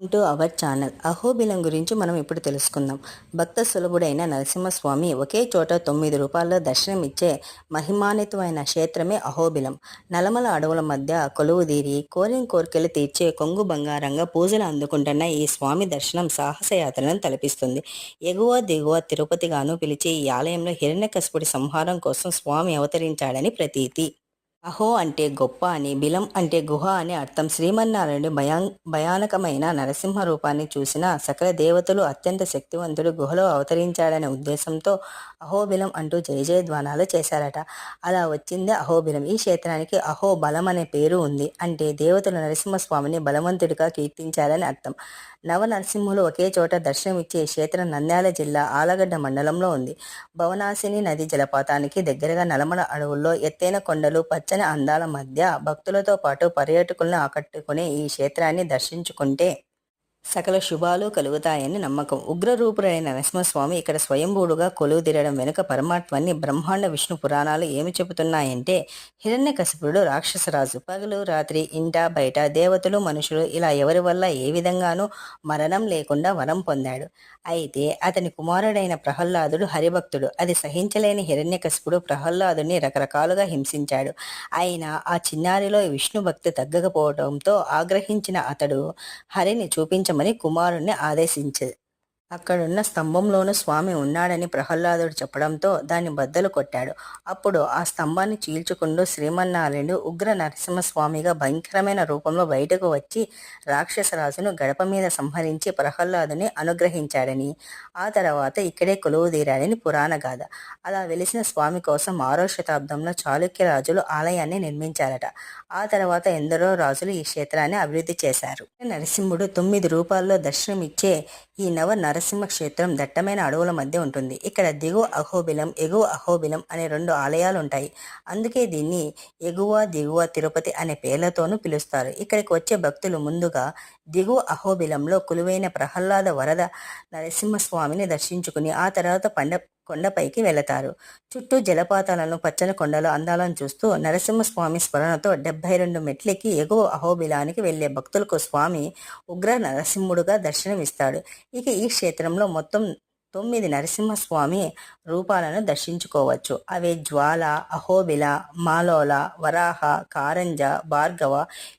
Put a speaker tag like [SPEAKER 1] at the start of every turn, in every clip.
[SPEAKER 1] To our channel. Ahobilam గురించి మనం ఇప్పుడు తెలుసుకుందాం. భక్త సులభుడైన నరసింహస్వామి ఒకే చోట తొమ్మిది రూపాయల్లో దర్శనమిచ్చే మహిమాన్వితమైన క్షేత్రమే అహోబిలం. నలమల అడవుల మధ్య కొలువుదీరి కోరిన కోరికలు తీర్చే కొంగు బంగారంగా పూజలు అందుకుంటున్న ఈ స్వామి దర్శనం సాహసయాత్రను తలపిస్తుంది. ఎగువ దిగువ తిరుపతిగాను పిలిచే ఈ ఆలయంలో హిరణ్యకశపుడి సంహారం కోసం స్వామి అవతరించాడని ప్రతీతి. అహో అంటే గొప్ప అని బిలం అంటే గుహ అని అర్థం. శ్రీమన్నారాయణుడు భయా భయానకమైన నరసింహ రూపాన్ని చూసిన సకల దేవతలు అత్యంత శక్తివంతుడు గుహలో అవతరించాడనే ఉద్దేశంతో అహోబిలం అంటూ జయ జయధ్వానాలు చేశారట. అలా వచ్చిందే అహోబిలం ఈ క్షేత్రానికి అహో బలం అనే పేరు ఉంది అంటే దేవతలు నరసింహస్వామిని బలవంతుడిగా కీర్తించారని అర్థం. నవ నరసింహులు ఒకే చోట దర్శనమిచ్చే క్షేత్రం నంద్యాల జిల్లా ఆలగడ్డ మండలంలో ఉంది. భవనాశిని నది జలపాతానికి దగ్గరగా నలమల అడవుల్లో ఎత్తైన కొండలు పచ్చని అందాల మధ్య భక్తులతో పాటు పర్యాటకులను ఆకట్టుకునే ఈ క్షేత్రాన్ని దర్శించుకుంటే సకల శుభాలు కలుగుతాయని నమ్మకం. ఉగ్రరూపుడైన నరసింహస్వామి ఇక్కడ స్వయంభూడుగా కొలువు తీరడం వెనుక పరమాత్మని బ్రహ్మాండ విష్ణు పురాణాలు ఏమి చెబుతున్నాయంటే హిరణ్యకశిపుడు రాక్షసరాజు పగలు రాత్రి ఇంట బయట దేవతలు మనుషులు ఇలా ఎవరి వల్ల ఏ విధంగానూ మరణం లేకుండా వరం పొందాడు. అయితే అతని కుమారుడైన ప్రహ్లాదుడు హరిభక్తుడు అది సహించలేని హిరణ్యకశిపుడు ప్రహ్లాదుని రకరకాలుగా హింసించాడు. అయినా ఆ చిన్నారిలో విష్ణు భక్తి తగ్గకపోవడంతో ఆగ్రహించిన అతడు హరిని చూపించ చూపించమని కుమారుణ్ణి ఆదేశించే అక్కడున్న స్తంభంలోనూ స్వామి ఉన్నాడని ప్రహ్లాదుడు చెప్పడంతో దాన్ని బద్దలు కొట్టాడు. అప్పుడు ఆ స్తంభాన్ని చీల్చుకుంటూ శ్రీమన్నారాయణుడు ఉగ్ర నరసింహస్వామిగా భయంకరమైన రూపంలో బయటకు వచ్చి రాక్షసరాజును గడప మీద సంహరించి ప్రహ్లాదుని అనుగ్రహించాడని ఆ తర్వాత ఇక్కడే కొలువు తీరాడని పురాణ గాథ. అలా వెలిసిన స్వామి కోసం ఆరో శతాబ్దంలో చాళుక్య రాజులు ఆలయాన్ని నిర్మించారట. ఆ తర్వాత ఎందరో రాజులు ఈ క్షేత్రాన్ని అభివృద్ధి చేశారు. నరసింహుడు తొమ్మిది రూపాల్లో దర్శనమిచ్చే ఈ నవ నరసింహ క్షేత్రం దట్టమైన అడవుల మధ్య ఉంటుంది. ఇక్కడ దిగువ అహోబిలం ఎగువ అహోబిలం అనే రెండు ఆలయాలు ఉంటాయి అందుకే దీన్ని ఎగువ దిగువ తిరుపతి అనే పేర్లతోనూ పిలుస్తారు. ఇక్కడికి వచ్చే భక్తులు ముందుగా దిగువ అహోబిలంలో కొలువైన ప్రహ్లాద వరద నరసింహస్వామిని దర్శించుకుని ఆ తర్వాత పండ కొండపైకి వెళతారు. చుట్టూ జలపాతాలను పచ్చని కొండలు అందాలను చూస్తూ నరసింహస్వామి స్మరణతో డెబ్బై రెండు మెట్లకి ఎగువ అహోబిలానికి వెళ్ళే భక్తులకు స్వామి ఉగ్ర నరసింహుడుగా దర్శనమిస్తాడు. ఇక ఈ క్షేత్రంలో మొత్తం తొమ్మిది నరసింహస్వామి రూపాలను దర్శించుకోవచ్చు. అవే జ్వాల అహోబిల మాలోల వరాహ కారంజ భార్గవ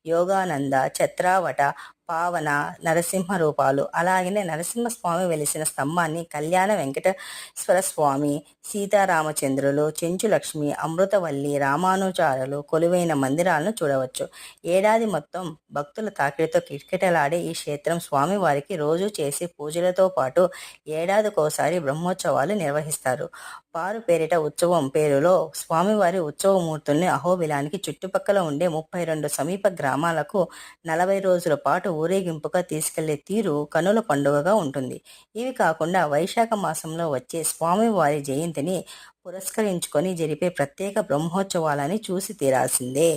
[SPEAKER 1] యోగానంద చత్రావట పావన నరసింహ రూపాలు అలాగనే నరసింహస్వామి వెలిసిన స్తంభాన్ని కళ్యాణ వెంకటేశ్వర స్వామి సీతారామచంద్రులు చెంచులక్ష్మి అమృతవల్లి రామానుచారులు కొలువైన మందిరాలను చూడవచ్చు. ఏడాది మొత్తం భక్తుల తాకిడితో కిటకిటలాడే ఈ క్షేత్రం స్వామివారికి రోజు చేసే పూజలతో పాటు ఏడాదికోసారి బ్రహ్మోత్సవాలు నిర్వహిస్తారు. పారు పేరిట ఉత్సవం పేరులో స్వామివారి ఉత్సవమూర్తుల్ని అహోబిలానికి చుట్టుపక్కల ఉండే ముప్పై రెండు సమీప గ్రామాలకు నలభై రోజుల పాటు ఊరేగింపుగా తీసుకెళ్ళే తీరు కనుల పండుగగా ఉంటుంది. ఇవి కాకుండా వైశాఖ మాసంలో వచ్చే స్వామివారి జయంతిని పురస్కరించుకొని జరిపే ప్రత్యేక బ్రహ్మోత్సవాలని చూసి తీరాల్సిందే.